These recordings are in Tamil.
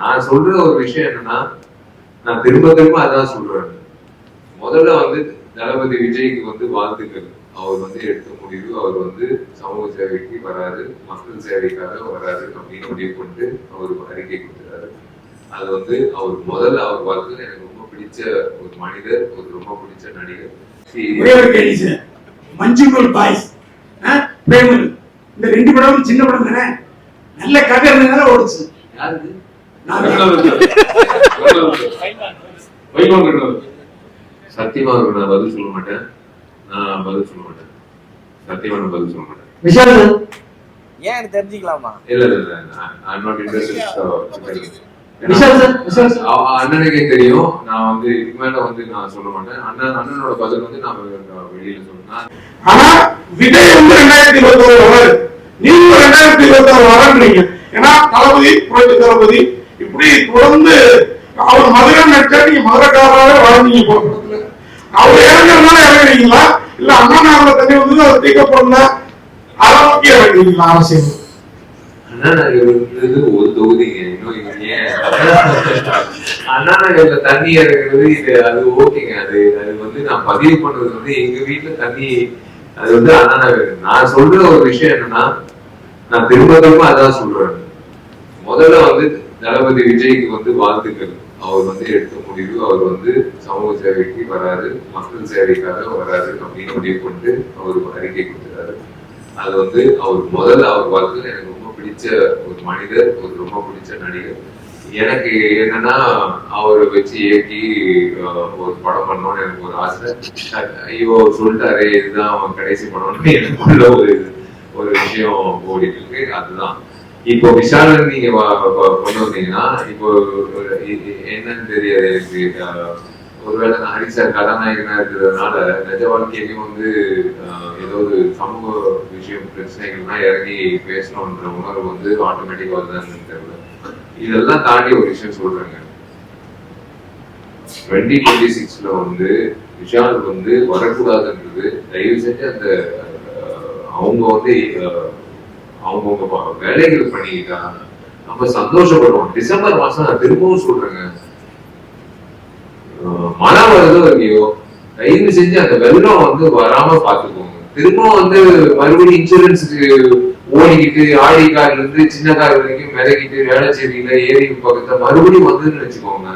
நான் சொல்ற ஒரு விஷயம் என்னன்னா நான் திரும்ப திரும்ப அதான் சொல்றேன். முதல்ல வந்து தளபதி விஜய்க்கு வந்து வாழ்த்துக்கள். அவர் வந்து எடுத்த முடிவு அவர் வந்து சமூக சேவைக்கு வராரு மக்கள் சேவைக்காக வராரு அப்படின்னு முடிவு பண்ணிட்டு அவர் அறிக்கை கொடுத்துறாரு அது வந்து அவர் முதல்ல அவர் வாழ்க்கை எனக்கு ரொம்ப பிடிச்ச ஒரு மனிதர் ஒரு ரொம்ப பிடிச்ச நடிகர். மஞ்சுமல் பாய்ஸ் பிரேமல். இந்த ரெண்டு படமும் சின்ன படம் தானே நல்ல கதை இருந்ததுனால ஓடுச்சு. யாருக்கு சத்தியமா நான் பதில் சொல்ல மாட்டேன். நான் பதில் சொல்ல மாட்டேன். சத்தியமா நான் பதில் சொல்ல மாட்டேன். விஷால். சார் ஏன் எனக்கு தெரிஞ்சுக்கலாமா? இல்ல இல்ல இல்ல I not interested Vishal sir Vishal sir. அவ- அண்ணனுக்கே தெரியும். நான் வந்து இதுக்கு மேல வந்து நான் சொல்ல மாட்டேன். அண்ணன் அண்ணனோட பதில் வந்து நான் வெளியில சொல்றேன். ஆனா விஜய் வந்து ரெண்டாயிரத்தி இருபத்தி ஒரு நீங்க ரெண்டாயிரத்தி இருபத்தி ஆறு வரன்றீங்க ஏன்னா தளபதி புரட்சி தளபதி இப்படி தொடர்ந்து அவர் மதுரை நடிச்சா நீங்க மதுரைக்காரராக வாழ்ந்தீங்க போன அவர் இறங்குறதுனால இறங்குறீங்களா? இல்ல அண்ணா நகர்ல தண்ணி வந்து அதை தீக்கப்படல அதை நோக்கி இறங்குறீங்களா அவசியம் அண்ணாநகர் ஒரு தொகுதிங்க இன்னும் ஏன்? அண்ணா தண்ணி இறங்குறது இது அது ஓகேங்க. அது அது வந்து நான் பதிவு பண்றது வந்து எங்க வீட்டுல தண்ணி அது வந்து அண்ணாநகர் நான் சொல்ற ஒரு விஷயம் என்னன்னா நான் திரும்ப திரும்ப அதான் சொல்றேன். முதல்ல வந்து தளபதி விஜய்க்கு வந்து வாழ்த்துக்கள். அவர் வந்து எடுத்த முடிவு அவர் வந்து சமூக சேவைக்கு வராரு மக்கள் சேவைக்காக வராரு அப்படின்னு முடிவு கொண்டு அவர் ஒரு அறிக்கை கொடுத்துறாரு அது வந்து அவர் முதல்ல அவர் வாழ்க்கையில் எனக்கு ரொம்ப பிடிச்ச ஒரு மனிதர் ஒரு ரொம்ப பிடிச்ச நடிகர். எனக்கு என்னன்னா அவரை வச்சு இயக்கி ஒரு படம் பண்ணணும்னு எனக்கு ஒரு ஆசை. ஐயோ சொல்லிட்டாரு இதுதான் அவன் கடைசி பண்ணணும்னு எனக்குள்ள ஒரு ஒரு விஷயம் ஓடிட்டு இருக்கு. அதுதான். இப்போ விஷாலன் நீங்க கொண்டு வந்தீங்கன்னா இப்போ என்னன்னு தெரியாது எனக்கு. ஒருவேளை நான் ஹரி சார் கதாநாயகனா இருக்கிறதுனால நிஜ வாழ்க்கையிலையும் வந்து ஏதோ ஒரு சமூக விஷயம் பிரச்சனைகள்னா இறங்கி பேசணுன்ற உணர்வு வந்து ஆட்டோமேட்டிக்கா வருதான்னு தெரியல. இதெல்லாம் தாண்டி ஒரு விஷயம் சொல்றேங்க. டுவெண்ட்டி டுவெண்ட்டி சிக்ஸ்ல வந்து விஷால் வந்து வரக்கூடாதுன்றது தயவு செஞ்சு அந்த அவங்க வந்து அவங்கவுங்க வேலைகள் பண்ணிக்கிட்டா நம்ம சந்தோஷப்படுவோம் டிசம்பர் மாசம் நான் திரும்பவும் சொல்றேங்க. மழை வருதோ இல்லையோ தயவு செஞ்சு அந்த வெள்ளம் வந்து வராம பாத்துக்கோங்க திரும்பவும் வந்து மறுபடியும் இன்சூரன்ஸுக்கு ஓடிக்கிட்டு ஆடி கார்ல இருந்து சின்ன கார் வரைக்கும் மிதக்கிட்டு வேளச்சேரியில ஏரி பக்கத்துல மறுபடியும் வந்துன்னு வச்சுக்கோங்க.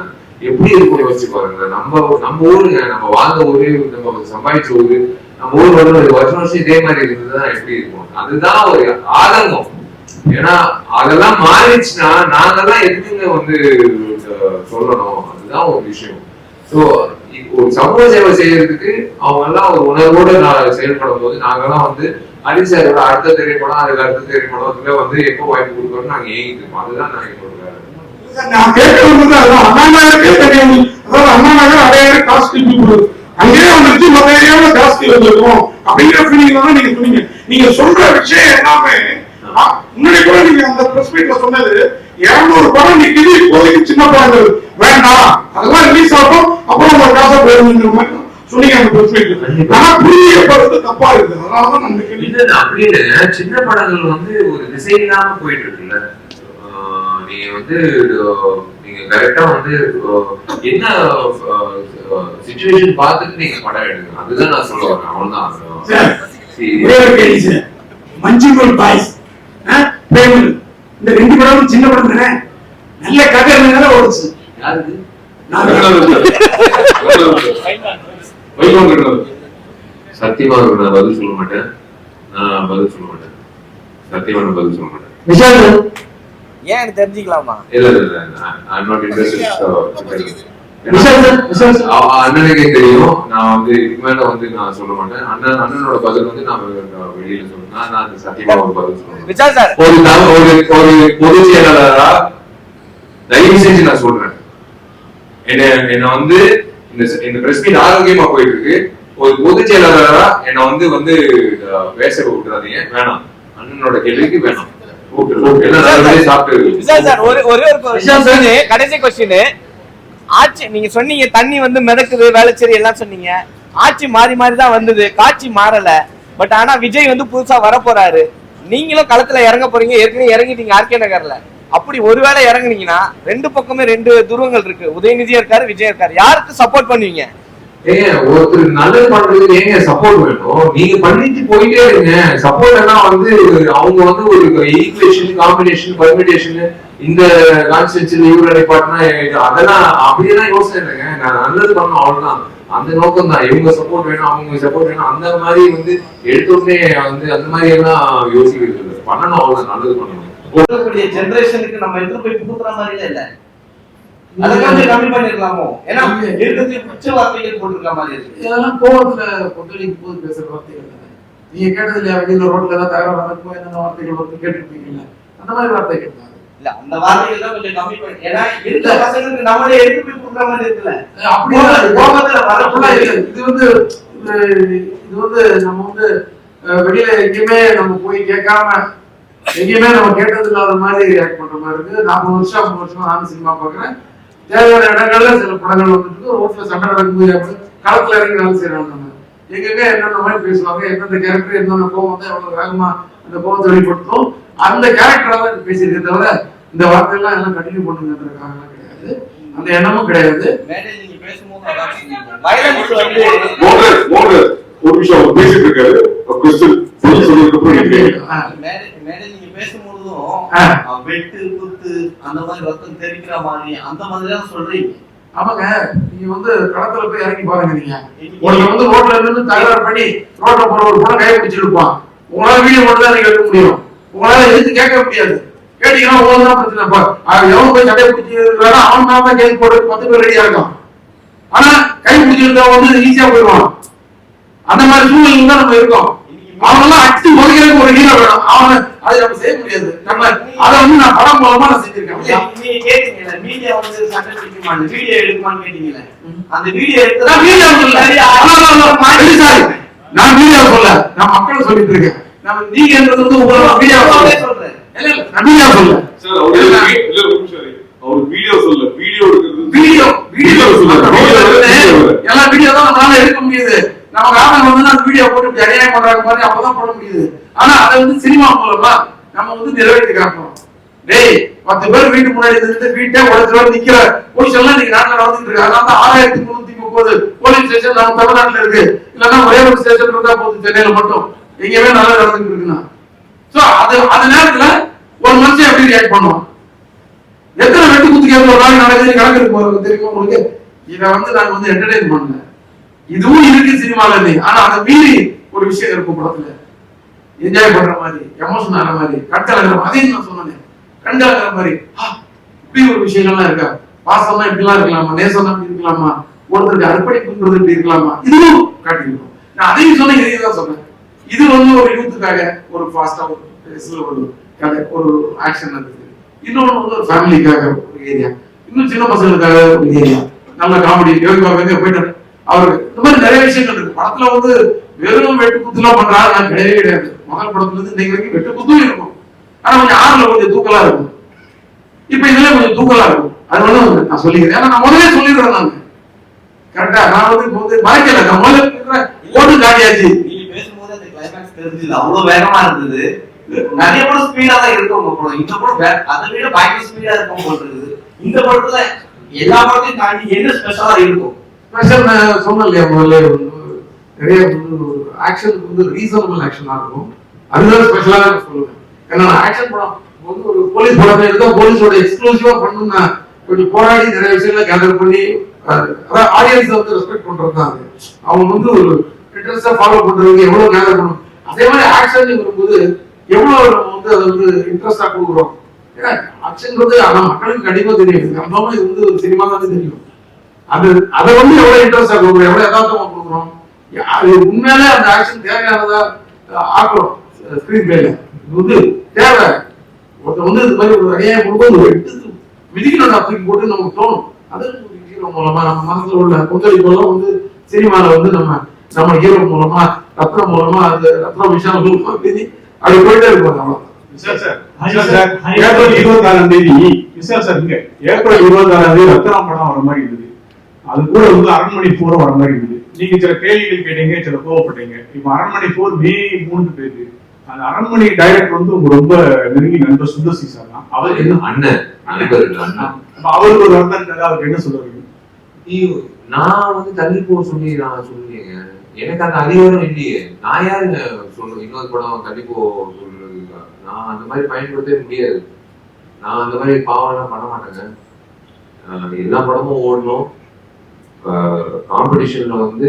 எப்படி இருக்கும் யோசிச்சு பாருங்க. நம்ம நம்ம ஊருங்க. நம்ம வாழ்ந்த ஊரு நம்ம சம்பாதிச்ச ஊரு. நம்ம ஊர் வந்து ஒரு வருஷம் வருஷம் இதே மாதிரி இருந்ததுதான் எப்படி இருக்கும்? அதுதான் ஒரு ஆதங்கம். ஏன்னா அதெல்லாம் மாறிடுச்சுன்னா நாங்கெல்லாம் எதுக்குங்க வந்து சொல்லணும்? அதுதான் ஒரு விஷயம். ஸோ ஒரு சமூக சேவை செய்யறதுக்கு அவங்க எல்லாம் ஒரு உணர்வோட நான் செயல்படும் போது நாங்கெல்லாம் வந்து அலி சாரோட அடுத்த திரைப்படம் அதுக்கு அடுத்த திரைப்படத்துல வந்து எப்போ வாய்ப்பு கொடுக்கணும்னு நாங்க ஏங்கிட்டு இருக்கோம். அதுதான் நான் எங்களோட நான் கேட்க வந்தது அதான் அண்ணா நகருக்கே அண்ணா நகர் அடையாறு காஸ்ட் போடுது அங்கேயே வந்துருச்சு மற்ற ஏரியாவில் ஜாஸ்தி வந்திருக்கும் அப்படிங்கிற ஃபீலிங் தான் நீங்க சொன்னீங்க. நீங்க சொல்ற விஷயம் எல்லாமே முன்னாடி கூட நீங்க அந்த பிரஸ் மீட்ல சொன்னது இருநூறு படம் நிக்குது இப்போதைக்கு சின்ன படங்கள். வேண்டாம். அதெல்லாம் ரிலீஸ் ஆகும். அப்புறம் உங்க காசை போயிருங்கிற மாதிரி சொன்னீங்க அந்த பிரஸ் மீட்ல ஆனா புரிய படத்து தப்பா இருக்கு அதனாலதான் நான் இந்த கேள்வி இல்ல இல்ல, அப்படி இல்ல. சின்ன படங்கள் வந்து ஒரு திசை இல்லாம போயிட்டு இருக்குல்ல. நீங்க வந்து நீங்க கரெக்டா வந்து என்ன சுச்சுவேஷன் பார்த்துட்டு நீங்க படம் எடுங்க அதுதான் நான் சொல்ல வரேன். அவ்வளவுதான். மஞ்சுமல் பாய்ஸ் இந்த ரெண்டு படமும் சின்ன படம் தானே? நல்ல கதை ஓடுச்சு. யாருக்கு? நான் சத்தியமா நான் பதில் சொல்ல மாட்டேன். நான் பதில் சொல்ல மாட்டேன். சத்தியமா நான் பதில் சொல்ல மாட்டேன். ஏன் எனக்கு தெரிஞ்சுக்கலாமா? இல்ல இல்ல ஐ நாட் இன்ட்ரெஸ்டட் அண்ணனுக்கே தெரியும். நான் வந்து இதுக்கு மேல வந்து நான் சொல்ல மாட்டேன். அண்ணன் அண்ணனோட பதில் வந்து நான் வெளியில சொல்றேன். நான் நான் சத்தியமா ஒரு பதில் சார். ஒரு ஒரு ஒரு பொதுச் செயலாளரா தயவு செஞ்சு நான் சொல்றேன். என்ன என்ன வந்து இந்த இந்த பிரஸ் மீட் ஆரோக்கியமா போயிட்டு இருக்கு ஒரு பொதுச் செயலாளரா என்ன வந்து வந்து பேச விட்டுறாதீங்க. வேணாம். அண்ணனோட கேள்விக்கு வேணாம். கடைசி கொஸ்டின் ஆட்சி நீங்க சொன்னீங்க தண்ணி வந்து மிதக்குது வேளச்சேரி எல்லாம் சொன்னீங்க. ஆட்சி மாறி மாறி தான் வந்தது காட்சி மாறல. பட் ஆனா விஜய் வந்து புதுசா வர போறாரு நீங்களும் களத்துல இறங்க போறீங்க ஏற்கனவே இறங்கிட்டீங்க ஆர்கே நகர்ல. அப்படி ஒருவேளை இறங்குனீங்கன்னா ரெண்டு பக்கமே ரெண்டு துருவங்கள் இருக்கு. உதயநிதியா இருக்காரு விஜய் இருக்காரு. யாருக்கு சப்போர்ட் பண்ணுவீங்க? ஏங்க ஒருத்தர் நல்லது பண்றதுக்கு ஏங்க சப்போர்ட் வேணும்? நீங்க பண்ணிட்டு போயிட்டே இருங்க. சப்போர்ட் எல்லாம் வந்து அவங்க வந்து ஒரு ஈக்குவேஷன் காம்பினேஷன் பர்மிடேஷன் இந்த கான்ஸ்டன்சில் இவர டிபார்ட்னா அதெல்லாம் அப்படியெல்லாம் யோசனை இல்லைங்க. நான் நல்லது பண்ணணும் அவ்வளவுதான். அந்த நோக்கம் தான். இவங்க சப்போர்ட் வேணும் அவங்க சப்போர்ட் வேணும் அந்த மாதிரி வந்து எடுத்தோடனே வந்து அந்த மாதிரி எல்லாம் யோசிக்கிறது பண்ணணும் அவ்வளவு நல்லது பண்ணணும். ஜென்ரேஷனுக்கு நம்ம எடுத்து போய் புகுத்துற மாதிரி இல்ல. அதை கொஞ்சம் கம்மி பண்ணிருக்கலாமோ? ஏன்னா இருக்கிறதுல உச்ச வார்த்தைகள் போட்டிருக்க மாதிரி இருக்கு. இதெல்லாம் கோவத்துல கொந்தளிக்கும் போது பேசுற வார்த்தைகள் தானே. நீங்க கேட்டது இல்லையா வெளியில ரோட்ல ஏதாவது தகவல் நடக்கும்? என்னென்ன வார்த்தைகள் வந்து கேட்டிருப்பீங்கல்ல. அந்த மாதிரி வார்த்தைகள் தான். இல்ல அந்த வார்த்தைகள் தான் கொஞ்சம் கம்மி பண்ணி ஏன்னா இருக்கிற பசங்களுக்கு நம்மளே எடுத்து போய் கொடுக்குற மாதிரி இருக்குல்ல. அப்படிதான் கோபத்துல இல்லை. இது வந்து இது வந்து நம்ம வந்து வெளியில எங்கேயுமே நம்ம போய் கேட்காம எங்கேயுமே நம்ம கேட்டது இல்லாத மாதிரி ரியாக்ட் பண்ற மாதிரி இருக்கு. நாற்பது வருஷம் ஐம்பது வருஷம் நானும் சினிமா பாக்குறேன் தேவையான இடங்கள்ல சில படங்கள் வந்துட்டு ரோட்ல சண்டை நடக்கும்போது அப்படி களத்துல இறங்கி வேலை செய்யறாங்க நம்ம எங்கெங்க என்னென்ன மாதிரி பேசுவாங்க எந்தெந்த கேரக்டர் என்னென்ன கோவம் வந்து எவ்வளவு வேகமா அந்த கோவத்தை வெளிப்படுத்தும். அந்த கேரக்டரா தான் பேசியிருக்கே தவிர இந்த வார்த்தையெல்லாம் எல்லாம் கண்டினியூ பண்ணுங்கிறதுக்காக கிடையாது. அந்த எண்ணமும் கிடையாது. ஒரு நிமிஷம் பேசிட்டு இருக்காரு. வெட்டு குத்து அந்த மாதிரி ரத்தம் தெரிக்கிற மாதிரி அந்த மாதிரி தான் சொல்றீங்க. ஆமாங்க நீங்க வந்து களத்துல போய் இறங்கி பாருங்க நீங்க. ஒருத்தர் வந்து ரோட்ல இருந்து தகராறு பண்ணி ரோட்ல போற ஒரு பொண்ணை கையை பிடிச்சிருப்பான் உங்களால வீடியோ மட்டும் தான் எடுக்க முடியும். உங்களால எதுக்கு கேட்க முடியாது. கேட்டீங்கன்னா உங்களுக்கு தான் பிரச்சனை. இப்ப அவன் எவன் போய் சட்டையை பிடிச்சி இருக்கிறானோ அவன் மேல தான் கேஸ் போட்டு பத்து பேர் ரெடியா இருக்கான். ஆனா கை பிடிச்சிருந்தவன் வந்து ஈஸியா போயிடுவான். அந்த மாதிரி சூழ்நிலை தான் நம்ம இருக்கோம். அவனெல்லாம் அடிச்சு ஒதுக்கிறதுக்கு ஒரு ஹீரோ வேணும் அவனை அதை நம்ம செய்ய முடியாது நம்ம அதை வந்து நான் படம் மூலமா நான் செஞ்சிருக்கேன் நீங்க கேட்டீங்கல்ல மீடியா வந்து சண்டை பிடிக்குமான்னு வீடியோ எடுக்குமான்னு கேட்டீங்கல்ல அந்த வீடியோ எடுத்து நான் மீடியா சொல்ல. நான் மீடியா சொல்ல நான் மக்களை சொல்லிட்டு இருக்கேன் நம்ம நீங்கன்றது வந்து உங்களோட மீடியா சொல்ல சொல்றேன் இல்ல இல்ல நான் மீடியா சொல்ல சார் அவர் இல்ல, இல்ல, ஒரு நிமிஷம் இரு. அவர் வீடியோ சொல்ல வீடியோ எடுக்கிறது வீடியோ வீடியோ சொல்ல வீடியோ எல்லா வீடியோ தான் நம்மளால எடுக்க முடியுது நம்ம காரணம் வந்து அந்த வீடியோ போட்டு அநியாயம் பண்றாங்க மாதிரி அப்பதான் போட முடியுது. ஆனா அதை வந்து சினிமா மூலமா நம்ம வந்து நிறைவேற்றி காட்டுறோம் டேய் பத்து பேர் வீட்டு முன்னாடி இருந்து வீட்டை உடச்சு வர நிக்கிற போலீஸ் எல்லாம் இன்னைக்கு நாட்டுல நடந்துட்டு இருக்கு. அதனால ஆயிரத்தி முன்னூத்தி முப்பது போலீஸ் ஸ்டேஷன் நம்ம தமிழ்நாட்டுல இருக்கு. இல்லன்னா ஒரே ஒரு ஸ்டேஷன் இருந்தா போதும் சென்னையில மட்டும். எங்கேயுமே நல்லா நடந்துட்டு இருக்குன்னா. சோ அது அந்த நேரத்துல ஒரு மனுஷன் எப்படி ரியாக்ட் பண்ணுவான்? எத்தனை வெட்டு குத்து ஒரு நாள் நடக்குது கணக்கு இருக்கு தெரியுமா உங்களுக்கு? இதை வந்து நாங்க வந்து என்டர்டைன் பண்ணல. இதுவும் இருக்கு சினிமால இருந்து ஆனா அதை மீறி ஒரு விஷயம் இருக்கும் படத்துல. என்ஜாய் பண்ற மாதிரி எமோஷன் ஆகிற மாதிரி கட்டளை அதையும் நான் சொன்னேன். கண்டாகிற மாதிரி இப்படி ஒரு விஷயங்கள்லாம் இருக்கா? பாசம்னா இப்படிலாம் இருக்கலாமா? நேசம் இப்படி இருக்கலாமா? ஒருத்தருக்கு அர்ப்பணிப்புன்றது இப்படி இருக்கலாமா? இதுவும் காட்டியிருக்கோம். நான் அதையும் சொன்னேன் இதையும் தான் சொன்னேன். இது வந்து ஒரு யூத்துக்காக ஒரு ஃபாஸ்டா ஒரு ஒரு கதை ஒரு ஆக்ஷன் இருக்குது இன்னொன்னு வந்து ஒரு ஃபேமிலிக்காக ஒரு ஏரியா இன்னும் சின்ன பசங்களுக்காக ஒரு ஏரியா நல்ல காமெடி யோகி போயிட்டாரு. அவருக்கு இந்த மாதிரி நிறைய விஷயங்கள் இருக்கு. படத்துல வந்து வெறும் வெட்டு குத்துலாம் பண்றாரு நான் கிடையவே கிடையாது. முதல் படத்துல இருந்து இன்னைக்கு வரைக்கும் வெட்டு குத்தும் இருக்கும். ஆனா கொஞ்சம் ஆறுல கொஞ்சம் தூக்கலா இருக்கும். இப்ப இதுல கொஞ்சம் தூக்கலா இருக்கும். அது வந்து நான் சொல்லிக்கிறேன். ஏன்னா நான் முதல்ல சொல்லிடுறேன் நான். கரெக்டா நான் வந்து இப்ப வந்து மறைக்கல. நான் முதல்ல. ஓட்டு காட்டியாச்சு நீங்க பேசும்போது அந்த கிளைமேக்ஸ் தெரிஞ்சது. அவ்வளவு வேகமா இருந்தது. நிறைய படம் ஸ்பீடா தான் இருக்கும் உங்க படம். இந்த படம் அதை விட பயங்கர ஸ்பீடா இருக்கும் போல் இருக்குது. இந்த படத்துல எல்லா படத்தையும் தாண்டி என்ன ஸ்பெஷலா இருக்கும்? ஸ்பெஷல் சொன்னேன் இல்லையா முதல்ல? நிறைய வந்து ஆக்ஷனுக்கு வந்து ரீசனபிள் ஆக்ஷனாக இருக்கும். அதுதான் ஸ்பெஷலா சொல்லுவேன். ஏன்னா நான் ஆக்ஷன் படம் வந்து ஒரு போலீஸ் படமே இருந்தால் போலீஸோட எக்ஸ்க்ளூசிவா பண்ணணும்னா கொஞ்சம் போராடி நிறைய விஷயங்களை கேதர் பண்ணி அதாவது அதான் வந்து ரெஸ்பெக்ட் பண்ணுறது தான் அது. அவங்க வந்து ஒரு இன்ட்ரெஸ்டா ஃபாலோ பண்ணுறவங்க எவ்வளோ கேதர் பண்ணணும். அதே மாதிரி ஆக்ஷன் வரும்போது எவ்வளோ நம்ம வந்து அதை வந்து இன்ட்ரெஸ்டாக கொடுக்குறோம். ஏன்னா ஆக்ஷன்றது ஆனால் மக்களுக்கு கண்டிப்பாக தெரியும். கன்ஃபார்மா இது வந்து ஒரு சினிமா தான் தெரியும். அது அதை வந்து எவ்வளவு இன்ட்ரெஸ்டாக கொடுக்குறோம்? எவ்வளோ யதார்த்தமாக கொடுக்குறோம்? உண்மையிலே அந்த ஆக்ஷன் தேவையானதா அஹ், ஆக்குறோம் ஸ்கிரீன் பிளேல வந்து தேவை. ஒருத்தர் வந்து இது மாதிரி ஒரு அநியாயம் கொடுக்கும்போது ஒரு எடுத்து விதிக்கணும் தூக்கி போட்டு நமக்கு தோணும். அது ஒரு ஹீரோ மூலமா நம்ம மனசுல உள்ள கொந்தளிப்பெல்லாம் வந்து சினிமால வந்து நம்ம நம்ம ஹீரோ மூலமா ரத்னம் மூலமா அது ரத்னம் விஷயம் பேசி அப்படி போயிட்டே சார், சார், ஏப்ரல் இருபத்தாறாம் தேதி சார் சார் இங்க. ஏப்ரல் இருபத்தாறாம் தேதி ரத்தனம் படம் வர மாதிரி இருந்தது. அது கூட வந்து அரண்மனை போர் வர மாதிரி இருந்தது. நீங்க சில கேள்விகள் கேட்டீங்க சில கோவப்பட்டீங்க. இப்ப அரண்மனை போர் மே மூணு பேருக்கு அந்த அரண்மனை டைரக்டர் வந்து உங்க ரொம்ப நெருங்கி நண்பர் சுந்தர்சி சார் தான். அவர் என்ன அண்ணன் அண்ணன். அவருக்கு ஒரு இருக்காது அவருக்கு என்ன சொல்லுவாங்க நான் வந்து தள்ளி போக சொல்லி நான் சொல்லுங்க எனக்கு அந்த அதிகாரம் இல்லையே. நான் யாருங்க சொல்லணும்? இன்னொரு படம் தள்ளி போ சொல்றதுக்கா? நான் அந்த மாதிரி பயன்படுத்தவே முடியாது. நான் அந்த மாதிரி பாவம்லாம் பண்ண மாட்டேங்க. எல்லா படமும் ஓடணும். காம்படிஷன்ல வந்து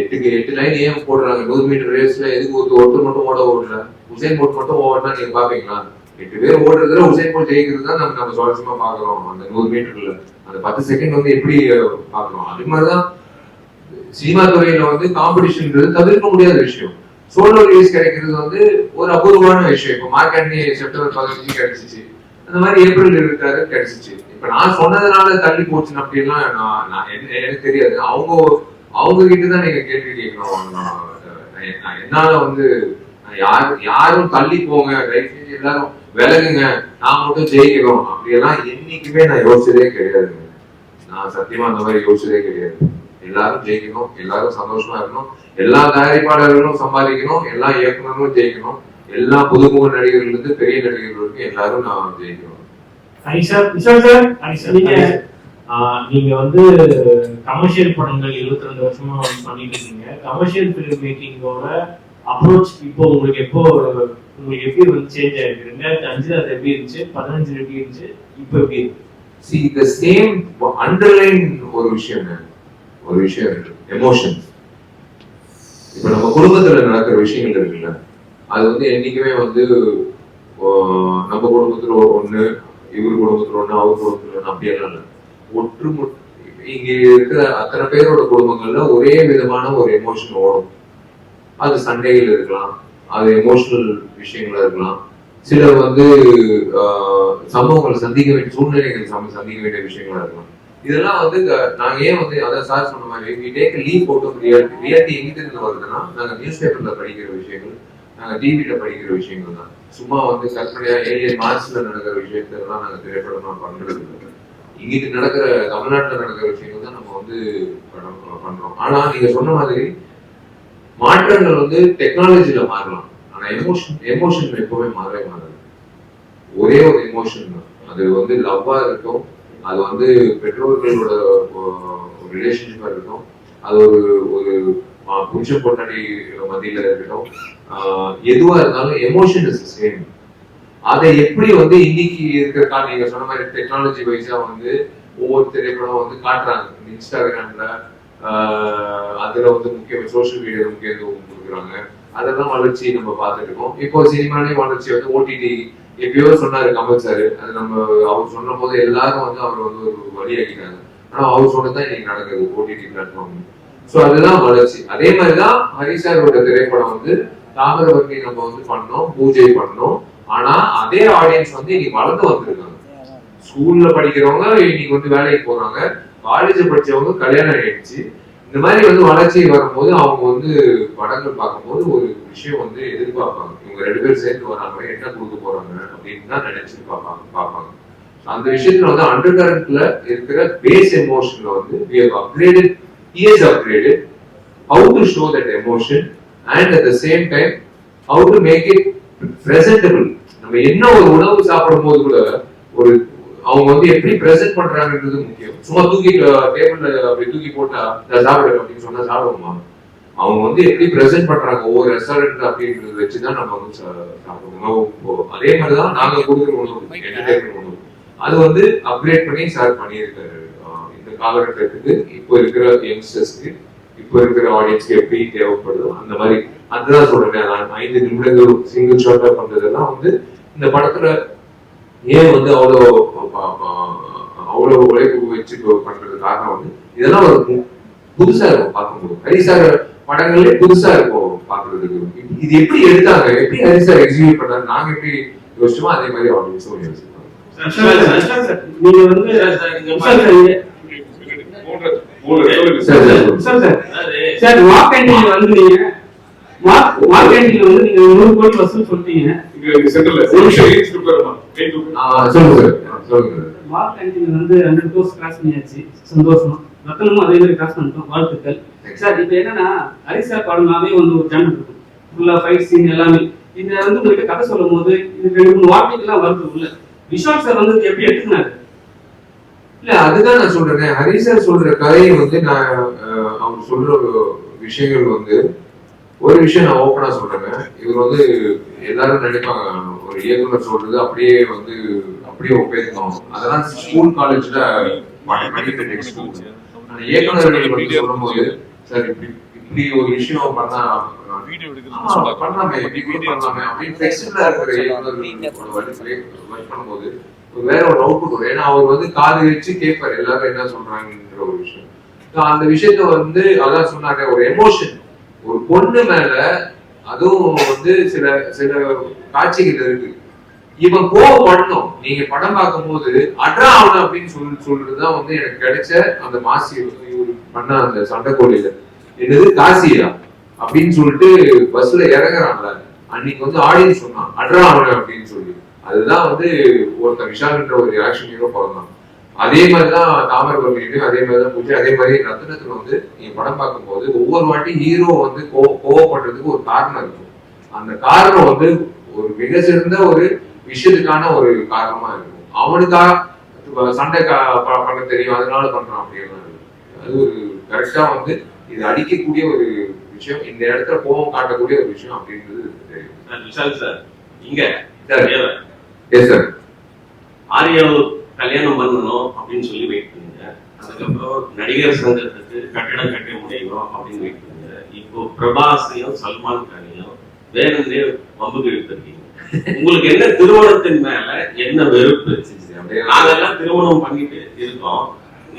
எட்டுக்கு எட்டு லைன் ஏன் போடுறாங்க? நூறு மீட்டர் ரேஸ்ல எதுக்கு ஒரு ஒருத்தர் மட்டும் ஓட ஓடல? உசைன் போட் மட்டும் ஓடனா நீங்க பாப்பீங்களா? எட்டு பேர் ஓடுறதுல உசைன் போட் ஜெயிக்கிறது தான் நம்ம நம்ம சுவாரஸ்யமா பாக்குறோம். அந்த நூறு மீட்டர்ல அந்த பத்து செகண்ட் வந்து எப்படி பாக்குறோம் அது மாதிரிதான் சினிமா துறையில வந்து காம்படிஷன்ன்றது தவிர்க்க முடியாத விஷயம். சோலோ ரிலீஸ் கிடைக்கிறது வந்து ஒரு அபூர்வமான விஷயம். இப்போ மார்க் செப்டம்பர் பதினஞ்சு கிடைச்சிச்சு. அந்த மாதிரி ஏப்ரல் இருக்காரு கிடைச்சிச்சு. இப்ப நான் சொன்னதுனால தள்ளி போச்சு அப்படின்லாம் நான் நான் என்ன- எனக்கு தெரியாது. அவங்க அவங்க கிட்ட தான் நீங்க கேள்வி கேட்கணும். நான் என்னால வந்து யாரும் யாரும் தள்ளி போங்க. தயவு எல்லாரும் விலகுங்க. நான் மட்டும் ஜெயிக்கணும். அப்படியெல்லாம் என்னைக்குமே நான் யோசிச்சதே கிடையாது. நான் சத்தியமா அந்த மாதிரி யோசிச்சதே கிடையாது. எல்லாரும் ஜெயிக்கணும். எல்லாரும் சந்தோஷமா இருக்கணும். எல்லா தயாரிப்பாளர்களும் சம்பாதிக்கணும். எல்லா இயக்குனரும் ஜெயிக்கணும். எல்லா புதுமுக நடிகர்கள் இருந்து பெரிய நடிகர்களுக்கு எல்லாரும் நான் ஜெயிக்கணும். நீங்க வந்து கமர்ஷியல் படங்கள் 22 ரெண்டு வருஷமா பண்ணிட்டு இருக்கீங்க. கமர்ஷியல் ஃபிலிம் மேக்கிங்கோட அப்ரோச் இப்போ உங்களுக்கு எப்போ உங்களுக்கு எப்படி வந்து சேஞ்ச் ஆயிருக்கு? ரெண்டாயிரத்தி அஞ்சுல அது எப்படி இருந்துச்சு? பதினஞ்சுல எப்படி இருந்துச்சு? இப்போ எப்படி இருக்கு? சி த சேம் அண்டர்லைன் ஒரு விஷயம் ஒரு விஷயம் இருக்கு. எமோஷன்ஸ் இப்ப நம்ம குடும்பத்துல நடக்கிற விஷயங்கள் இருக்குல்ல. அது வந்து என்னைக்குமே வந்து நம்ம குடும்பத்துல ஒண்ணு இவர் குடும்பத்துல ஒண்ணு அவர் குடும்பத்துல அப்படியெல்லாம் இல்லை. ஒற்றுமொ இங்க இருக்கிற அத்தனை பேரோட குடும்பங்கள்ல ஒரே விதமான ஒரு எமோஷன் ஓடும். அது சண்டைகள் இருக்கலாம் அது எமோஷனல் விஷயங்களா இருக்கலாம். சிலர் வந்து ஆஹ், சந்திக்க வேண்டிய சூழ்நிலைகள் சம- சந்திக்க வேண்டிய விஷயங்களா இருக்கலாம். இதெல்லாம் வந்து நாங்க ஏன் வந்து அதான் சார் சொன்ன மாதிரி டேக் லீவ் போட்டோம் ரியாலிட்டி எங்கிட்ட இருந்து வருதுன்னா நாங்க நியூஸ் பேப்பர்ல படிக்கிற விஷயங்கள் நாங்க டிவியில படிக்கிற விஷயங்கள் தான். சும்மா வந்து கற்பனையா ஏழியன் மார்ச்ல நடக்கிற விஷயத்தெல்லாம் நாங்க திரைப்படமா பண்றது இல்லை இங்கிட்டு நடக்கிற தமிழ்நாட்டுல நடக்கிற விஷயங்கள் தான் நம்ம வந்து படம் பண்றோம். ஆனா நீங்க சொன்ன மாதிரி மாற்றங்கள் வந்து டெக்னாலஜியில மாறலாம். ஆனா எமோஷன் எமோஷன் எப்பவுமே மாறவே மாறாது. ஒரே ஒரு எமோஷன் தான். அது வந்து லவ்வா இருக்கும். அது வந்து பெற்றோர்களோட ரிலேஷன்ஷிப்பா இருக்கும். அது ஒரு ஒரு ஆஹ், புருஷன் பொண்டாட்டி மத்தியில இருக்கட்டும் ஆஹ், எதுவா இருந்தாலும் எமோஷன் இஸ் சேம் அதை எப்படி வந்து இன்னைக்கு இருக்கிற கால நீங்க சொன்ன மாதிரி டெக்னாலஜி வைஸா வந்து ஒவ்வொரு திரைப்படம் வந்து காட்டுறாங்க. இன்ஸ்டாகிராம்ல ஆஹ், அதுல வந்து முக்கியம் சோசியல் மீடியா முக்கியத்துவம் கொடுக்குறாங்க. அதெல்லாம் வளர்ச்சி நம்ம பார்த்துட்டு இருக்கோம். இப்போ சினிமாலே வளர்ச்சி வந்து ஓடிடி எப்பயோ சொன்னாரு கமல் சார் அது நம்ம அவர் சொன்ன போது எல்லாரும் வந்து அவர் வந்து ஒரு வழியாக்கிட்டாங்க. ஆனா அவர் சொன்னதான் இன்னைக்கு நடக்குது ஓடிடி பிளாட்ஃபார்ம் சோ அதுதான் வளர்ச்சி. அதே மாதிரிதான் ஹரிசாரோட திரைப்படம் வந்து தாமிரபரணி நம்ம வந்து பண்ணோம் பூஜை பண்ணோம். ஆனா அதே ஆடியன்ஸ் வந்து இன்னைக்கு வளர்ந்து வந்திருக்காங்க. ஸ்கூல்ல படிக்கிறவங்க இன்னைக்கு வந்து வேலைக்கு போறாங்க. காலேஜ் படிச்சவங்க கல்யாணம் ஆயிடுச்சு. இந்த மாதிரி வந்து வளர்ச்சி வரும்போது அவங்க வந்து படங்கள் பார்க்கும்போது ஒரு விஷயம் வந்து எதிர்பார்ப்பாங்க. இவங்க ரெண்டு பேரும் சேர்ந்து வராங்க என்ன கொடுக்க போறாங்க அப்படின்னு தான் நினைச்சு பார்ப்பாங்க பார்ப்பாங்க. அந்த விஷயத்துல வந்து அண்டர் கரண்ட்ல இருக்கிற பேஸ் எமோஷன்ல வந்து we he has upgraded how to show that emotion and at the same time how to make it presentable. நம்ம என்ன ஒரு உணவு சாப்பிடும் போது கூட ஒரு அவங்க வந்து எப்படி பிரசன்ட் பண்றாங்கன்றது முக்கியம். சும்மா தூக்கி டேபிள்ல அப்படி தூக்கி போட்டா "இதை சாப்பிடு அப்படின்னு சொன்னா சாப்பிடுவோமா? அவங்க வந்து எப்படி பிரசன்ட் பண்றாங்க? ஒவ்வொரு ரெஸ்டாரண்ட் அப்படின்றத வச்சுதான் நம்ம வந்து சா- சாப்பிடுவோம். உணவு அதே மாதிரிதான் நாங்க கொடுக்குற உணவு என்டர்டைன்மெண்ட் உணவு. அது வந்து அப்கிரேட் பண்ணி சார் பண்ணியிருக்காரு. காலகட்டத்துக்கு இப்போ இருக்கிற யங்ஸ்டர்ஸ்க்கு இப்போ இருக்கிற ஆடியன்ஸ்க்கு எப்படி தேவைப்படுதோ அந்த மாதிரி அதுதான் சொல்றேன் நான் ஐந்து நிமிடங்கள் சிங்கிள் ஷாட்டா பண்றதெல்லாம் வந்து இந்த படத்துல ஏன் வந்து அவ்வளோ அவ்வளோ உழைப்பு வச்சு பண்றது காரணம் வந்து இதெல்லாம் ஒரு புதுசா இருக்கும் பார்க்கும்போது ஹரிசார் படங்களே புதுசா இருக்கும் பாக்குறதுக்கு இது- எப்படி எடுத்தாங்க எப்படி ஹரிசார் எக்ஸிக்யூட் பண்ணாரு நாங்க எப்படி யோசிச்சோமோ அதே மாதிரி ஆடியன்ஸும் யோசிப்பாங்க நீங்க வந்து விஷால் சார், நீங்க- மூணு சொல்லுங்க sir sir sir sir sir மார்க்கெட்டிங்ல வந்து நீங்க வந்து நீங்க நூறு கோடி வசூல் மார்க்கெட்டிங் வந்து ஹண்ட்ரட் கோர்ஸ் கிராஸ் பண்ணியாச்சு. சந்தோஷம். ரத்தனமும் அதே மாதிரி கிராஸ் பண்ணிட்டோம். வாழ்த்துக்கள். சார் இப்போ என்னன்னா ஹரிசா படம்னாவே வந்து ஒரு ஜானர் இருக்கும். ஃபுல்லா ஃபைட் சீன் எல்லாமே. இந்த வந்து உங்களுக்கு கதை சொல்லும் போது இது ரெண்டு மூணு வார்த்தைகள்லாம் வருது உள்ள விஷால் சார் வந்து எப்படி எடுத்துக்கினாரு? இல்ல அதுதான் நான் சொல்றேன். ஹரிசர் சொல்ற கதையை வந்து நான் அவங்க அவர் சொல்ற விஷயங்கள் வந்து ஒரு விஷயம் நான் ஓப்பனா சொல்றேன் இவர் வந்து எல்லாரும் நினைப்பாங்க ஒரு இயக்குனர் சொல்றது அப்படியே வந்து அப்படியே ஒப்பேற்கணும் அதெல்லாம் ஸ்கூல் காலேஜ்ல பண்ணிட்டு சொல்லும்போது சார் இப்படி இப்படி ஒரு விஷயம் பண்ணா பண்ணலாமே இப்படி பண்ணலாமே அப்படின்னு இருக்கிற ஒர்க் பண்ணும்போது வேற ஒரு அவுட்புட் வரும் ஏன்னா அவர் வந்து காது வச்சு கேட்பார் எல்லாரும் என்ன சொல்றாங்கன்ற ஒரு விஷயம். அந்த விஷயத்த வந்து அதான் சொன்னாங்க ஒரு எமோஷன் ஒரு பொண்ணு மேல அதுவும் வந்து சில சில காட்சிகள் இருக்கு. இவன் கோவப்படணும் நீங்க படம் பார்க்கும்போது அட்ரா அவன அப்படின்னு சொல்லி சொல்றதுதான் வந்து எனக்கு கிடைச்ச அந்த மாசி இவரு பண்ண அந்த சண்டைக்கோழியில என்னது? காசியா? அப்படின்னு சொல்லிட்டு பஸ்ல இறங்குறான்ல. அன்னைக்கு வந்து ஆடியன்ஸ் சொன்னான் அட்ரா அவன அப்படின்னு சொல்லி. அதுதான் வந்து ஒருத்தன் விஷால்ன்ற ஒரு ஆக்ஷன் ஹீரோ பிறந்தான் அதே மாதிரிதான் தாமரபரணியும் அதே மாதிரிதான் பூஜை அதே மாதிரி ரத்னத்துல வந்து நீங்க படம் பார்க்கும்போது ஒவ்வொரு வாட்டி ஹீரோ வந்து கோ கோவப்படுறதுக்கு ஒரு காரணம் இருக்கும் அந்த காரணம் வந்து ஒரு மிக சிறந்த ஒரு விஷயத்துக்கான ஒரு காரணமா இருக்கும் அவனுக்கா சண்டை பண்ண தெரியும் அதனால பண்றான் இல்லை. அது ஒரு கரெக்டா வந்து இது அடிக்கக்கூடிய ஒரு விஷயம் இந்த இடத்துல கோபம் காட்டக்கூடிய ஒரு விஷயம் அப்படின்றது தெரியும் விஷால் சார் இங்க. எஸ் சார் ஆர்யாவை கல்யாணம் பண்ணணும் அப்படின்னு சொல்லி வெயிட் பண்ணுங்க. அதுக்கப்புறம் நடிகர் சங்கத்துக்கு கட்டடம் கட்ட முடியும் அப்படின்னு வெயிட் பண்ணுங்க. இப்போ பிரபாஸையும் சல்மான் கானையும் வேணும்னே வம்புக்கு எடுத்திருக்கீங்க உங்களுக்கு என்ன திருமணத்தின் மேல என்ன வெறுப்பு நாங்கெல்லாம் திருமணம் பண்ணிட்டு இருக்கோம்.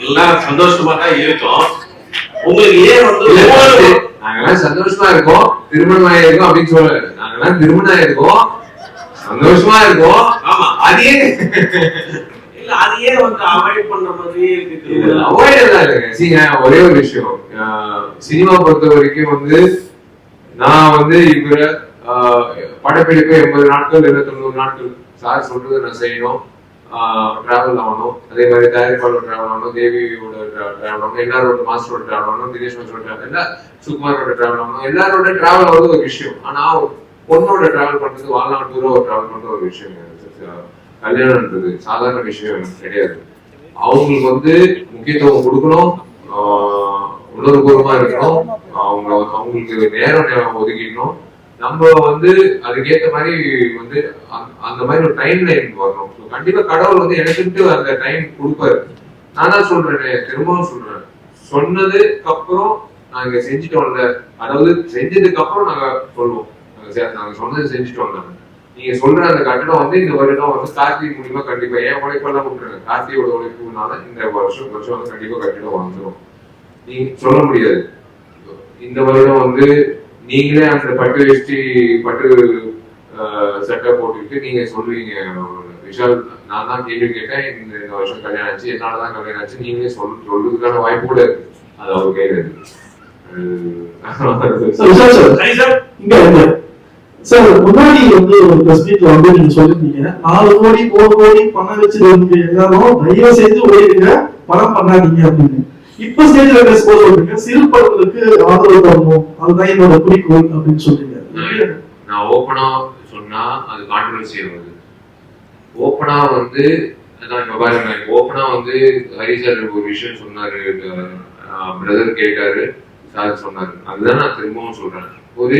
எல்லாம் சந்தோஷமா தான் இருக்கோம். உங்களுக்கு ஏன் வந்து நாங்கெல்லாம் சந்தோஷமா இருக்கோம். திருமணம் ஆயிருக்கோம் அப்படின்னு சொல்லல. நாங்கெல்லாம் திருமணம் ஆயிருக்கோம். சந்தோஷமா இருக்கோம் ஆமா. அது இல்ல அது ஏன் வந்து அவாய்ட் பண்ற திருமணம் அவாய்ட் எல்லாம் இல்லைங்க. ஒரே ஒரு விஷயம். சினிமா பொறுத்த வரைக்கும் வந்து நான் வந்து இவர படப்பிடிப்பு எண்பது நாட்கள் இல்லை தொண்ணூறு நாட்கள். சார் சொல்றது நான் செய்யணும். டிராவல் ஆகணும். அதே மாதிரி தயாரிப்பாளர் டிராவல் ஆகணும் தேவியோட டிராவல் ஆகணும் எல்லாரோட மாஸ்டரோட டிராவல் ஆகணும் தினேஷ் மாஸ்டரோட டிராவல் எல்லா சுகுமாரோட டிராவல் ஆகணும். எல்லாரோட டிராவல் வந்து ஒரு விஷயம். ஆனா பொண்ணோட டிராவல் பண்றது வாழ்நாள் தூரம் ஒரு டிராவல் பண்ற ஒரு விஷயம் கல்யாணம்ன்றது சாதாரண விஷயம் கிடையாது. அவங்களுக்கு வந்து முக்கியத்துவம் கொடுக்கணும் ஆஹ் உணர்வுபூர்வமா இருக்கணும் அவங்க அவங்களுக்கு நேரம் நேரம் ஒதுக்கிடணும் நம்ம வந்து அதுக்கேத்த மாதிரி வந்து அந்த- அந்த மாதிரி ஒரு டைம் லைன் வரணும். கண்டிப்பா கடவுள் வந்து எனக்குன்ட்டு அந்த டைம் கொடுப்பாரு. நான் தான் சொல்றேன் திரும்பவும் சொல்றேன். சொன்னதுக்கு அப்புறம் நாங்க செஞ்சுட்டோம்ல அதாவது செஞ்சதுக்கு அப்புறம் நாங்க சொல்லுவோம் சரி, நாங்க சொன்னது செஞ்சுட்டோம் நாங்க நீங்க சொல்ற அந்த கட்டணம் வந்து இந்த வருடம் வந்து கார்த்திகை மூலியமா கண்டிப்பா ஏன் உழைப்பெல்லாம் விட்டுருங்க கார்த்தியோட உழைப்புனால இந்த வருஷம் வருஷம் வந்து கண்டிப்பா கட்டிடம் வந்துடும் நீங்க சொல்ல முடியாது. இந்த வருடம் வந்து நீங்களே அந்த பட்டு வேஷ்டி பட்டு ஆஹ், சட்டை போட்டுக்கிட்டு நீங்க சொல்லுவீங்க விஷால் நான் தான் கேள்வி கேட்டேன். இந்த இந்த வருஷம் கல்யாணம் ஆச்சு. என்னாலதான் கல்யாணம் ஆச்சு. நீங்களே சொல் சொல்றதுக்கான வாய்ப்பு கூட இருக்கு. அது அவர் கையில இருக்கு. சார் வந்து முன்னாடி வந்து ஒரு பிரஸ் மீட்ல வந்து நீங்க சொல்லிருந்தீங்க. நாலு கோடி மூணு கோடி பணம் வச்சிருந்தீங்க எல்லாரும் தயவு செய்து ஓடிடுங்க பணம் பண்ணாதீங்க அப்படின்னு. இப்ப ஸ்டேஜ்ல பேசும்போது சொல்றீங்க? சிறு படங்களுக்கு ஆதரவு தரணும். அதுதான் என்னோட குறிக்கோள் அப்படின்னு சொல்றீங்க. நான் ஓப்பனா சொன்னா அது கான்ட்ரவர்சி ஆகுது. ஓப்பனா வந்து அதான் இப்ப பாருங்க ஓப்பனா வந்து ஹரி சார் ஒரு விஷயம் சொன்னாரு. பிரதர் கேட்டாரு சார் சொன்னாரு. அதுதான் நான் திரும்பவும் சொல்றேன். ஒரு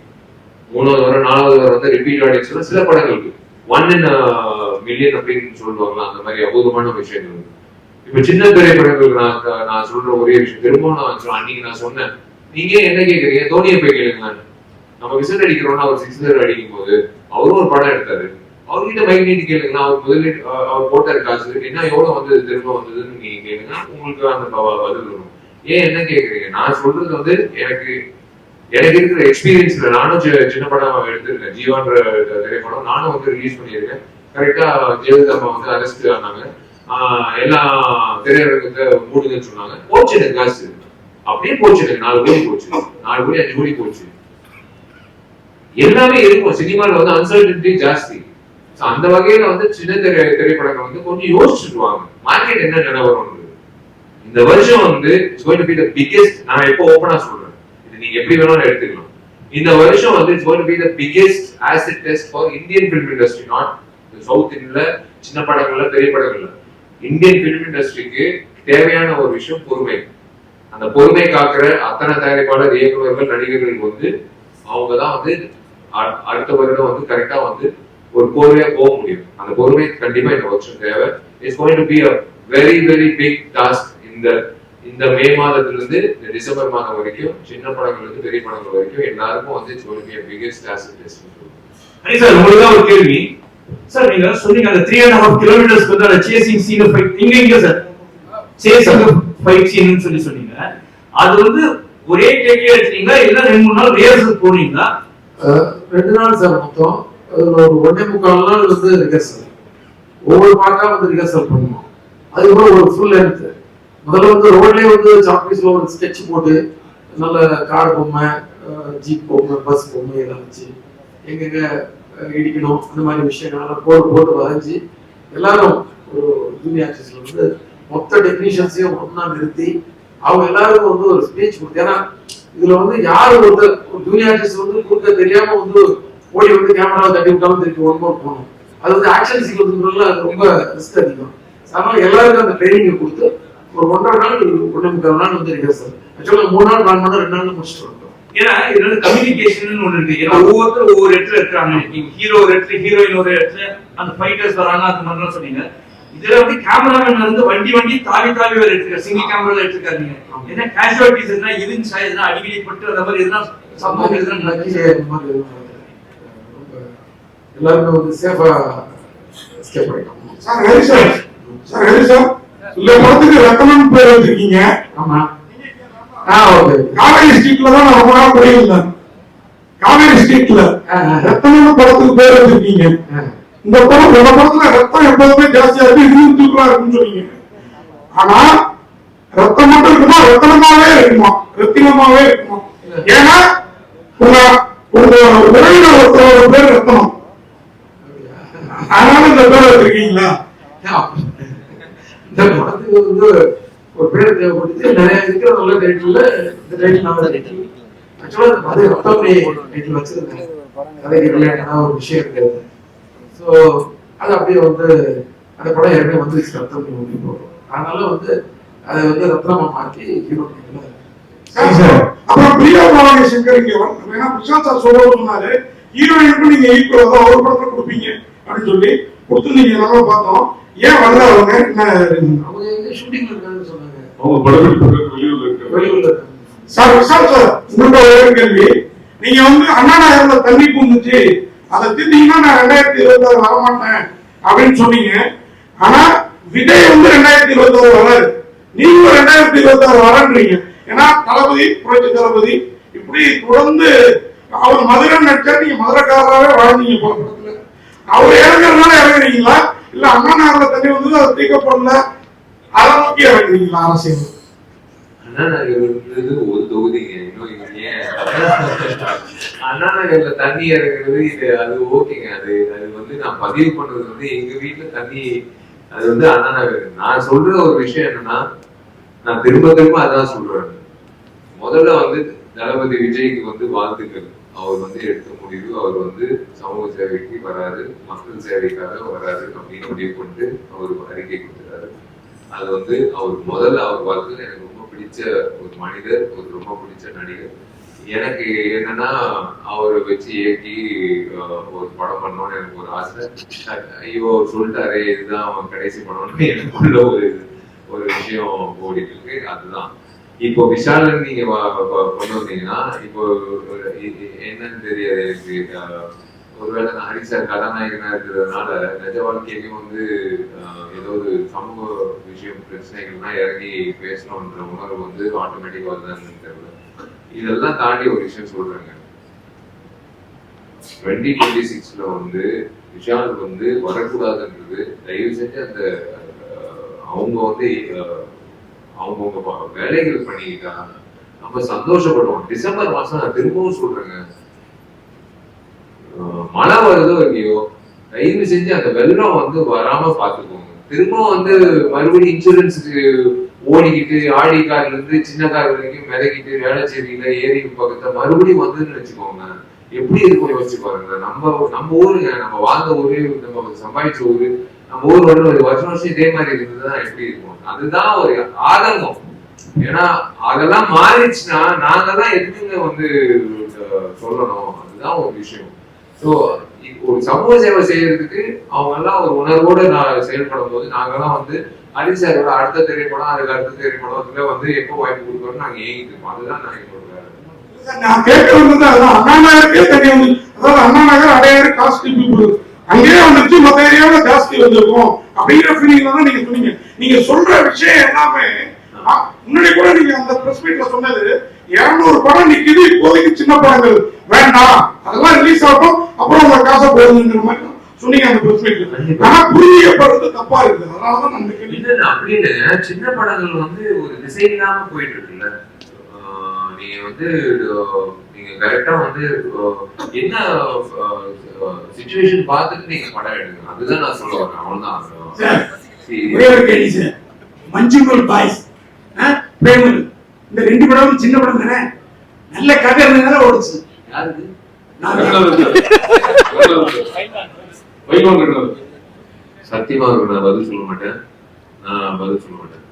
மூணாவது வர நாலாவது வர வந்து ரிப்பீட் ஆடியன்ஸ் சில படங்களுக்கு. ஒன் இன் மில்லியன் அப்படின்னு சொல்லுவாங்களா அந்த மாதிரி அபூர்வமான விஷயங்கள். இப்ப சின்ன திரைப்படங்களுக்கு நான் நான் சொல்ற ஒரே விஷயம் திரும்பவும் நான் அன்னைக்கு நான் சொன்னேன். நீங்க ஏன் என்ன கேக்குறீங்க? தோனியை போய் கேளுங்களான்னு நம்ம விசில் அடிக்கிறோம்னா அவர் சிக்ஸர் அடிக்கும் போது அவரும் ஒரு படம் எடுத்தாரு. அவர்கிட்ட மைக் நீட்டு கேளுங்களா அவர் முதலீடு அவர் போட்டார் காசு என்ன எவ்வளவு வந்தது திரும்ப வந்ததுன்னு நீங்க கேளுங்க உங்களுக்கு அந்த பதில் வரும். ஏன் என்ன கேக்குறீங்க? நான் சொல்றது வந்து எனக்கு எனக்கு இருக்கிற எக்ஸ்பீரியன்ஸ்ல நானும் சின்ன படம் எடுத்திருக்கேன். ஜீவான்ற திரைப்படம். நானும் வந்து ரிலீஸ் பண்ணியிருக்கேன். கரெக்டா ஜெயலலிதா அம்மா வந்து அரெஸ்ட் ஆனாங்க. ஆஹ் எல்லா திரையரங்கத்தை மூடுங்கன்னு சொன்னாங்க. போச்சு எனக்கு காசு. அப்படியே போச்சு எனக்கு. நாலு கோடி போச்சு. நாலு கோடி அஞ்சு கோடி போச்சு. எல்லாமே இருக்கும். சினிமால வந்து அன்சர்டன்டி ஜாஸ்தி. அந்த வகையில வந்து சின்ன திரை திரைப்படங்கள் வந்து கொஞ்சம் யோசிச்சுட்டு வாங்க. மார்க்கெட் என்ன நிலவரம் இந்த வருஷம் வந்து பிகெஸ்ட் த நான் எப்போ ஓப்பனா சொல்றேன். நீங்க எப்படி வேணாலும் எடுத்துக்கலாம். இந்த வருஷம் வந்து it's going to be the biggest acid test for Indian film industry not south இந்தியில சின்ன படங்கள்ல பெரிய படங்கள்ல இந்தியன் ஃபிலிம் இண்டஸ்ட்ரிக்கு தேவையான ஒரு விஷயம் பொறுமை. அந்த பொறுமை காக்குற அத்தனை தயாரிப்பாளர் இயக்குநர்கள் நடிகர்கள் வந்து அவங்க தான் வந்து அடுத்த வருடம் வந்து கரெக்டா வந்து ஒரு பொறுமையா போக முடியும். அந்த பொறுமை கண்டிப்பா இந்த வருஷம் தேவை. It's going to be a very very big task இந்த இந்த மே மாதத்துல இருந்து இந்த டிசம்பர் மாதம் வரைக்கும் சின்ன படங்கள்ல இருந்து பெரிய படங்கள் வரைக்கும் எல்லாருக்கும் வந்து it's to be a biggest Hari sir உங்களுக்கு ஒரு கேள்வி. சார் நீங்க சொன்னீங்க அந்த த்ரீ அண்ட் ஹாஃப் கிலோமீட்டர்ஸ்க்கு வந்து அந்த சேசிங் சீன் ஃபைட் இங்க இங்க சார்? சேசிங் ஃபைட் சீன் சொல்லி சொன்னீங்க. அது வந்து ஒரே டேக்கே எடுத்தீங்களா இல்ல ரெண்டு மூணு நாள் ரிஹர்சல் போனீங்களா? ரெண்டு நாள் சார் மொத்தம். ஒரு ஒன்னே முக்கால் நாள் வந்து ரிஹர்சல் ஒவ்வொரு பாட்டா வந்து ரிஹர்சல் பண்ணுவோம். அதுக்கப்புறம் ஒரு ஃபுல் லென்த் முதல்ல வந்து ரோட்லயே வந்து சாக்பீஸ்ல ஒரு ஸ்கெட்ச் போட்டு நல்ல கார் பொம்மை ஜீப் பொம்மை பஸ் பொம்மை எல்லாம் வச்சு எங்கெங்க இடிக்கணும் அந்த மாதிரி விஷயங்கள்லாம் போட்டு போட்டு வரைஞ்சி எல்லாரும் ஒரு ஜூனியர் ஆர்டிஸ்ட்ல வந்து மொத்த டெக்னீஷியன்ஸையும் ஒண்ணா நிறுத்தி அவங்க எல்லாருக்கும் வந்து ஒரு ஸ்பீச் கொடுத்து ஏன்னா இதுல வந்து யாரு வந்து ஒரு ஜூனியர் ஆர்டிஸ்ட் வந்து கொடுக்க தெரியாம வந்து ஓடி வந்து கேமரா தட்டி விட்டாலும் திருப்பி ஒன் மோர் போகணும். அது வந்து ஆக்ஷன் சீக்வன்ஸ் ரொம்ப ரிஸ்க் அதிகம். அதனால எல்லாருக்கும் அந்த ட்ரைனிங் கொடுத்து ஒரு ஒன்றரை நாள் ஒன்றே முக்கால் நாள் வந்து ரிஹர்சல் ஆக்சுவலா மூணு நாள் பிளான் பண்ண ரெண்டு நாள் முடிச்சுட்டு வந்தோம் ஏன்னா வந்து கம்யூனிகேஷன் ஒண்ணு இருக்கு. ஏன்னா ஒவ்வொருத்தரும் ஒவ்வொரு இடத்துல இருக்காங்க நீங்க ஹீரோ ஒரு இடத்துல ஹீரோயின் ஒரு இடத்துல அந்த ஃபைட்டர்ஸ் வராங்க அந்த மாதிரிலாம் சொன்னீங்க. இதுல வந்து கேமராமேன் வந்து வண்டி வண்டி தாவி தாவி வேற எடுத்துருக்காரு சிங்கிள் கேமரா எடுத்துருக்காருங்க என்ன கேஷுவாலிட்டிஸ் எதுனா இருந்துச்சா எதுனா அடிக்கடி பட்டு அந்த மாதிரி எதுனா சம்பவம் எதுனா. ரொம்ப எல்லாருமே வந்து சேஃபா எஸ்கேப் பண்ணிட்டோம் sir Hari sir sir Hari sir இந்த படத்துக்கு ரத்தனம் பேர் வச்சிருக்கீங்க? காவேரி ஸ்ட்ரீட்ல தான் நான் ரொம்ப நாள் காவேரி ஸ்ட்ரீட்ல ரத்தனம் படத்துக்கு பேர் வச்சிருக்கீங்க. இந்த படம் இந்த படத்துல ரத்தம் எப்போதுமே ஜாஸ்தியா இருக்கு இதுவும் தூக்கலா இருக்குன்னு சொன்னீங்க. ஆனா ரத்தம் மட்டும் இருக்குமா? ரத்தனமாவே இருக்குமா? ரத்தினமாவே இருக்குமா? ஏன்னா உங்க உங்க உறவினர் ஒருத்தரோட பேர் ரத்தனம். அதனால இந்த பேர் வச்சிருக்கீங்களா? இந்த படத்துக்கு வந்து ஒரு பேர் தேவைப்பட்டுச்சு நிறைய இருக்கிற நல்ல டைட்டில் இந்த டைட்டில் நல்ல டைட்டில் ஆக்சுவலாக அந்த மாதிரி ரத்தமே டைட்டில் வச்சிருக்கேன் கதைக்கு ரிலேட்டடா ஒரு விஷயம் இருக்காது ஸோ அது அப்படியே வந்து அந்த படம் ஏற்கனவே வந்து ரத்தம் அப்படி போகும் அதனால வந்து அதை வந்து ரத்னமா மாற்றி ஹீரோ சார் அப்புறம் பிரியா பவானி இங்க ஏன்னா பிரசாந்த் சார் சொன்னாரு. ஹீரோயினுக்கும் நீங்க ஈக்குவலா தான் ஒரு படத்துல கொடுப்பீங்க அப்படின்னு சொல்லி கொடுத்து நீங்க நல்லா பார்த்தோம். ஏன் வரல அவங்க? என்ன? reason? அவங்க எங்க ஷூட்டிங்ல இருக்காங்கன்னு சொன்னாங்க. அவங்க படப்பிடிப்பு வெளியூர்ல இருக்காங்க. வெளியூர்ல இருக்காங்க. சார் ஒரே கேள்வி. நீங்க வந்து அண்ணா நகர்ல தண்ணி பூந்துச்சு. அதை திட்டீங்கன்னா நான் ரெண்டாயிரத்தி இருபத்தி ஆறு வரமாட்டேன் அப்படின்னு சொன்னீங்க. ஆனா விஜய் வந்து ரெண்டாயிரத்தி இருபத்தி ஆறு வராது நீங்களும் ரெண்டாயிரத்தி இருபத்தி ஆறு வரன்றீங்க. ஏன்னா தளபதி புரட்சி தளபதி இப்படி தொடர்ந்து அவர் மதுரை நடிச்சா நீங்க மதுரைக்காரராகவே வாழ்ந்தீங்க போல. படத்துல. அவர் இறங்குறதுனால இறங்குறீங்களா? இல்ல அண்ணா தண்ணி வந்து அதை தீர்க்கப்படல. அதை நோக்கி இறங்குறீங்களா அரசியல். அண்ணா நகர் ஒரு தொகுதிங்க இன்னும் ஏன்? அண்ணா நகர்ல தண்ணி இறங்குறது இது அது ஓகேங்க. அது அது வந்து நான் பதிவு பண்றது வந்து எங்க வீட்டுல தண்ணி அது வந்து அண்ணாநகர் நான் சொல்ற ஒரு விஷயம் என்னன்னா நான் திரும்ப திரும்ப அதான் சொல்றேன். முதல்ல வந்து தளபதி விஜய்க்கு வந்து வாழ்த்துக்கள். அவர் வந்து எடுத்த முடிவு அவர் வந்து சமூக சேவைக்கு வராரு மக்கள் சேவைக்காக வராது அப்படின்னு முடிவு கொண்டு அவர் அறிக்கை கொடுத்துறாரு அது வந்து அவர் முதல்ல அவர் வாழ்க்கையில் எனக்கு ரொம்ப பிடிச்ச ஒரு மனிதர் ஒரு ரொம்ப பிடிச்ச நடிகர். எனக்கு என்னன்னா அவரை வச்சு இயக்கி ஒரு படம் பண்ணணும்னு எனக்கு ஒரு ஆசை. ஐயோ சொல்லிட்டாரு இதுதான் அவன் கடைசி பண்ணணும்னு எனக்குள்ள ஒரு ஒரு விஷயம் ஓடிட்டு இருக்கு. அதுதான். இப்போ விஷால் நீங்க கொண்டு வந்தீங்கன்னா இப்போ என்னன்னு தெரியாது எனக்கு ஒருவேளை நான் ஹரிசார் கதாநாயகனா இருக்கிறதுனால நிஜ வாழ்க்கையிலையும் வந்து ஏதோ ஒரு சமூக விஷயம் பிரச்சனைகள்லாம் இறங்கி பேசணுன்ற உணர்வு வந்து ஆட்டோமேட்டிக்கா வருதான்னு தெரியல. இதெல்லாம் தாண்டி ஒரு விஷயம் சொல்றேங்க. டுவெண்ட்டி டுவெண்ட்டி சிக்ஸ்ல வந்து விஷால் வந்து வரக்கூடாதுன்றது தயவு செஞ்சு அந்த அவங்க வந்து அவங்கவுங்க வேலைகள் பண்ணிக்கிட்டா நம்ம சந்தோஷப்படுவோம் டிசம்பர் மாசம் நான் திரும்பவும் சொல்றேங்க. மழை வருதோ இல்லையோ தயவு செஞ்சு அந்த வெள்ளம் வந்து வராம பாத்துக்கோங்க திரும்ப வந்து மறுபடியும் இன்சூரன்ஸுக்கு ஓடிக்கிட்டு ஆடி கார்ல இருந்து சின்ன கார் வரைக்கும் மிதக்கிட்டு வேளச்சேரியில ஏரி பக்கத்துல மறுபடியும் வந்துன்னு வச்சுக்கோங்க. எப்படி இருக்கும் யோசிச்சு பாருங்க. நம்ம நம்ம ஊருங்க. நம்ம வாழ்ந்த ஊரு நம்ம சம்பாதிச்ச ஊரு. நம்ம ஊர் வந்து ஒரு வருஷம் வருஷம் இதே மாதிரி இருந்ததுன்னா எப்படி இருக்கும். அதுதான் ஒரு ஆதங்கம். ஏன்னா அதெல்லாம் மாறிடுச்சுன்னா நாங்க தான் எதுக்குங்க வந்து சொல்லணும். அதுதான் ஒரு விஷயம். ஸோ ஒரு சமூக சேவை செய்யறதுக்கு அவங்க எல்லாம் ஒரு உணர்வோட நான் செயல்படும் போது நாங்கெல்லாம் வந்து அரிசாரோட அடுத்த திரைப்படம் அதுக்கு அடுத்த திரைப்படத்துல வந்து எப்போ வாய்ப்பு கொடுக்கணும்னு நாங்க ஏங்கிட்டு இருக்கோம். அதுதான் நான் எங்களோட நான் கேட்கறது அதான் அண்ணா நகருக்கே தனி அதாவது அண்ணா நகர் அடையாறு காஸ்ட்லி அங்கேயே வந்துச்சு மத்த ஏரியாவில ஜாஸ்தி வந்திருக்கும் அப்படிங்கிற ஃபீலிங்ல தான் நீங்க சொன்னீங்க. நீங்க சொல்ற விஷயம் எல்லாமே முன்னாடி கூட நீங்க அந்த பிரஸ் மீட்ல சொன்னது இருநூறு படம் நிக்குது இப்போதைக்கு சின்ன படங்கள். வேண்டாம். அதெல்லாம் ரிலீஸ் ஆகட்டும் அப்புறம் உங்க காசை போடுங்கிற மாதிரி சொன்னீங்க அந்த பிரஸ் மீட்ல ஆனா புரிஞ்சிக்கப்படுறது தப்பா இருக்குது. அதனாலதான் கேள்வி இல்ல அப்படின்னு சின்ன படங்கள் வந்து ஒரு திசை இல்லாம போயிட்டு இருக்குல்ல நீங்க வந்து நீங்க கரெக்டா வந்து என்ன சுச்சுவேஷன் பார்த்துட்டு நீங்க படம் எடுங்க அதுதான் நான் சொல்ல வரேன். அவ்வளவுதான். மஞ்சுமல் பாய்ஸ் பிரேமல். இந்த ரெண்டு படமும் சின்ன படம் தானே நல்ல கதை இருந்ததால ஓடுச்சு. யாருக்கு? சத்தியமா இருக்கு, நான் பதில் சொல்ல மாட்டேன். நான் பதில் சொல்ல மாட்டேன்.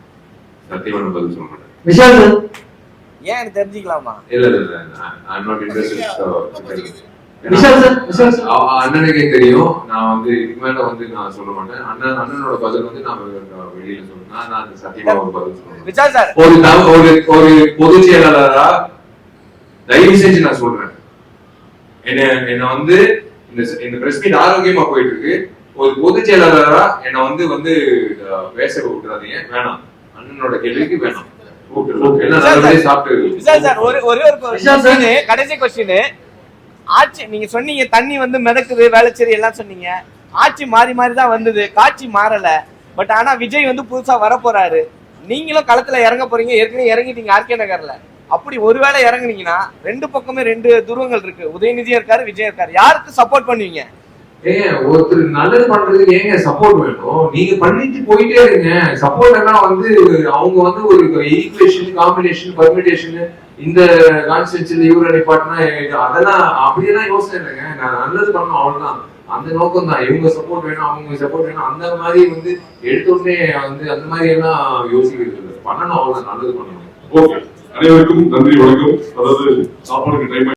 சத்தியமா நான் பதில் சொல்ல மாட்டேன். விஷால் சார். ஏன் எனக்கு தெரிஞ்சுக்கலாமா? இல்ல இல்ல இல்ல. ஐ நாட் இன்ட்ரெஸ்டட் அண்ணனுக்கே தெரியும். நான் வந்து இதுக்கு மேல வந்து நான் சொல்ல மாட்டேன். அண்ணன் அண்ணனோட பதில் வந்து நான் வெளியில சொல்றேன். நான் சத்தியமா ஒரு பதில் சொல்றேன். ஒரு ஒரு ஒரு பொதுச் செயலாளரா தயவு செஞ்சு நான் சொல்றேன். என்ன என்ன வந்து இந்த இந்த பிரஸ் மீட் ஆரோக்கியமா போயிட்டு இருக்கு ஒரு பொதுச் செயலாளரா என்ன வந்து வந்து பேச விட்டுறாதீங்க. வேணாம். அண்ணனோட கேள்விக்கு வேணாம். சார். ஒரு ஒரே கடைசி கொஸ்டின் ஆட்சி நீங்க சொன்னீங்க தண்ணி வந்து மிதக்குது வேளச்சேரி எல்லாம் சொன்னீங்க. ஆட்சி மாறி மாறி தான் வந்தது. காட்சி மாறல. பட் ஆனா விஜய் வந்து புதுசா வர போறாரு நீங்களும் களத்துல இறங்க போறீங்க. ஏற்கனவே இறங்கிட்டீங்க ஆர்கே நகர்ல. அப்படி ஒருவேளை இறங்குனீங்கன்னா ரெண்டு பக்கமே ரெண்டு துருவங்கள் இருக்கு. உதயநிதியும் இருக்காரு விஜய் இருக்காரு. யாருக்கு சப்போர்ட் பண்ணுவீங்க? ஏங்க ஒருத்தர் நல்லது பண்றதுக்கு ஏங்க சப்போர்ட் வேணும்? நீங்க பண்ணிட்டு போயிட்டே இருங்க. சப்போர்ட் எல்லாம் வந்து அவங்க வந்து ஒரு ஈக்குவேஷன் காம்பினேஷன் பர்மிடேஷன் இந்த கான்ஸ்டியூன்சில இவரை நிப்பாட்டினா அதெல்லாம் அப்படியெல்லாம் யோசனை இல்லைங்க. நான் நல்லது பண்ணணும் அவ்வளவுதான். அந்த நோக்கம் தான். இவங்க சப்போர்ட் வேணும் அவங்க சப்போர்ட் வேணும் அந்த மாதிரி வந்து எடுத்த உடனே வந்து அந்த மாதிரி எல்லாம் யோசிக்கிறது பண்ணணும் அவ்வளவு நல்லது பண்ணணும். ஓகே அனைவருக்கும் நன்றி வணக்கம். அதாவது சாப்பாடுக்கு டைம்